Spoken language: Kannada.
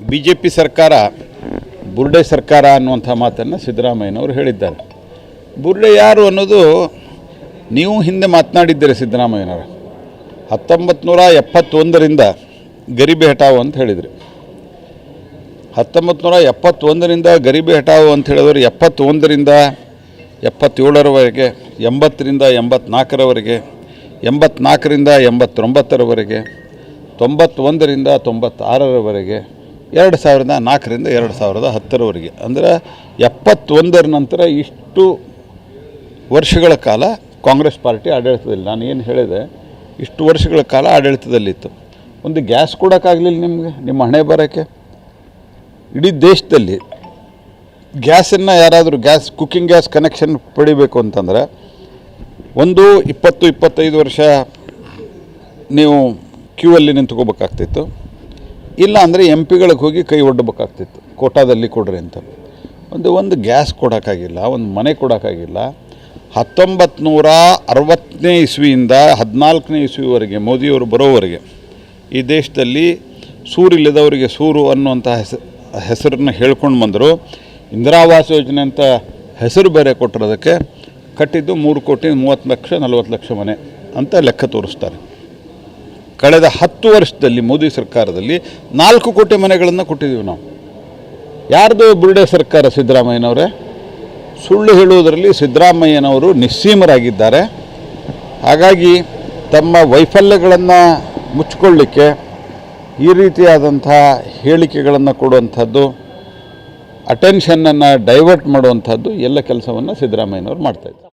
ಬಿ ಜೆ ಪಿ ಸರ್ಕಾರ, ಬುರ್ಡೆ ಸರ್ಕಾರ ಅನ್ನುವಂಥ ಮಾತನ್ನು ಸಿದ್ದರಾಮಯ್ಯನವರು ಹೇಳಿದ್ದಾರೆ. ಬುರ್ಡೆ ಯಾರು ಅನ್ನೋದು ನೀವು ಹಿಂದೆ ಮಾತನಾಡಿದ್ದೀರಿ ಸಿದ್ದರಾಮಯ್ಯನವರು. ಹತ್ತೊಂಬತ್ತು ನೂರ ಎಪ್ಪತ್ತೊಂದರಿಂದ ಗರಿಬಿ ಹಟಾವು ಅಂತ ಹೇಳಿದ್ರಿ. ಹತ್ತೊಂಬತ್ತು ನೂರ ಎಪ್ಪತ್ತೊಂದರಿಂದ ಗರಿಬಿ ಹಟಾವು ಅಂತ ಹೇಳಿದವರು ಎಪ್ಪತ್ತೊಂದರಿಂದ ಎಪ್ಪತ್ತೇಳರವರೆಗೆ, ಎಂಬತ್ತರಿಂದ ಎಂಬತ್ನಾಲ್ಕರವರೆಗೆ, ಎಂಬತ್ನಾಲ್ಕರಿಂದ ಎಂಬತ್ತೊಂಬತ್ತರವರೆಗೆ, ತೊಂಬತ್ತೊಂದರಿಂದ ತೊಂಬತ್ತಾರರವರೆಗೆ ಎರಡು ಸಾವಿರದ ನಾಲ್ಕರಿಂದ ಎರಡು ಸಾವಿರದ ಹತ್ತರವರೆಗೆ. ಅಂದರೆ ಎಪ್ಪತ್ತೊಂದರ ನಂತರ ಇಷ್ಟು ವರ್ಷಗಳ ಕಾಲ ಕಾಂಗ್ರೆಸ್ ಪಾರ್ಟಿ ಆಡಳಿತದಲ್ಲಿ. ನಾನು ಏನು ಹೇಳಿದೆ, ಇಷ್ಟು ವರ್ಷಗಳ ಕಾಲ ಆಡಳಿತದಲ್ಲಿತ್ತು. ಒಂದು ಗ್ಯಾಸ್ ಕೊಡೋಕ್ಕಾಗಲಿಲ್ಲ ನಿಮಗೆ, ನಿಮ್ಮ ಹಣೆ ಬರೋಕ್ಕೆ. ಇಡೀ ದೇಶದಲ್ಲಿ ಗ್ಯಾಸನ್ನು ಯಾರಾದರೂ ಗ್ಯಾಸ್ ಕುಕ್ಕಿಂಗ್ ಗ್ಯಾಸ್ ಕನೆಕ್ಷನ್ ಪಡಿಬೇಕು ಅಂತಂದರೆ ಒಂದು ಇಪ್ಪತ್ತು ಇಪ್ಪತ್ತೈದು ವರ್ಷ ನೀವು ಕ್ಯೂ ಅಲ್ಲಿ ನಿಂತ್ಕೋಬೇಕಾಗ್ತಿತ್ತು. ಇಲ್ಲ ಅಂದರೆ ಎಂ ಪಿಗಳಿಗೆ ಹೋಗಿ ಕೈ ಒಡ್ಡಬೇಕಾಗ್ತಿತ್ತು ಕೋಟಾದಲ್ಲಿ ಕೊಡ್ರಿ ಅಂತ. ಒಂದು ಒಂದು ಗ್ಯಾಸ್ ಕೊಡೋಕ್ಕಾಗಿಲ್ಲ, ಒಂದು ಮನೆ ಕೊಡೋಕ್ಕಾಗಿಲ್ಲ. ಹತ್ತೊಂಬತ್ತು ನೂರ ಅರವತ್ತನೇ ಇಸ್ವಿಯಿಂದ ಹದಿನಾಲ್ಕನೇ ಇಸ್ವಿವರೆಗೆ ಮೋದಿಯವರು ಬರೋವರೆಗೆ ಈ ದೇಶದಲ್ಲಿ ಸೂರಿಲ್ಲದವರಿಗೆ ಸೂರು ಅನ್ನುವಂಥ ಹೆಸ, ಹೆಸರನ್ನು ಹೇಳ್ಕೊಂಡು ಬಂದರು. ಇಂದಿರಾವಾಸ ಯೋಜನೆ ಅಂತ ಹೆಸರು ಬೇರೆ ಕೊಟ್ಟಿರೋದಕ್ಕೆ ಕಟ್ಟಿದ್ದು ಮೂರು ಕೋಟಿ ಮೂವತ್ತು ಲಕ್ಷ, ನಲವತ್ತು ಲಕ್ಷ ಮನೆ ಅಂತ ಲೆಕ್ಕ ತೋರಿಸ್ತಾರೆ. ಕಳೆದ ಹತ್ತು ವರ್ಷದಲ್ಲಿ ಮೋದಿ ಸರ್ಕಾರದಲ್ಲಿ ನಾಲ್ಕು ಕೋಟಿ ಮನೆಗಳನ್ನು ಕೊಟ್ಟಿದ್ದೀವಿ ನಾವು. ಯಾರ್ದು ಬುರುಡೆ ಸರ್ಕಾರ ಸಿದ್ದರಾಮಯ್ಯನವರೇ? ಸುಳ್ಳು ಹೇಳುವುದರಲ್ಲಿ ಸಿದ್ದರಾಮಯ್ಯನವರು ನಿಸ್ಸೀಮರಾಗಿದ್ದಾರೆ. ಹಾಗಾಗಿ ತಮ್ಮ ವೈಫಲ್ಯಗಳನ್ನು ಮುಚ್ಚಿಕೊಳ್ಳಿಕ್ಕೆ ಈ ರೀತಿಯಾದಂಥ ಹೇಳಿಕೆಗಳನ್ನು ಕೊಡುವಂಥದ್ದು ಅಟೆನ್ಷನ್ನನ್ನು ಡೈವರ್ಟ್ ಮಾಡುವಂಥದ್ದು ಎಲ್ಲ ಕೆಲಸವನ್ನು ಸಿದ್ದರಾಮಯ್ಯನವರು ಮಾಡ್ತಾಯಿದ್ದಾರೆ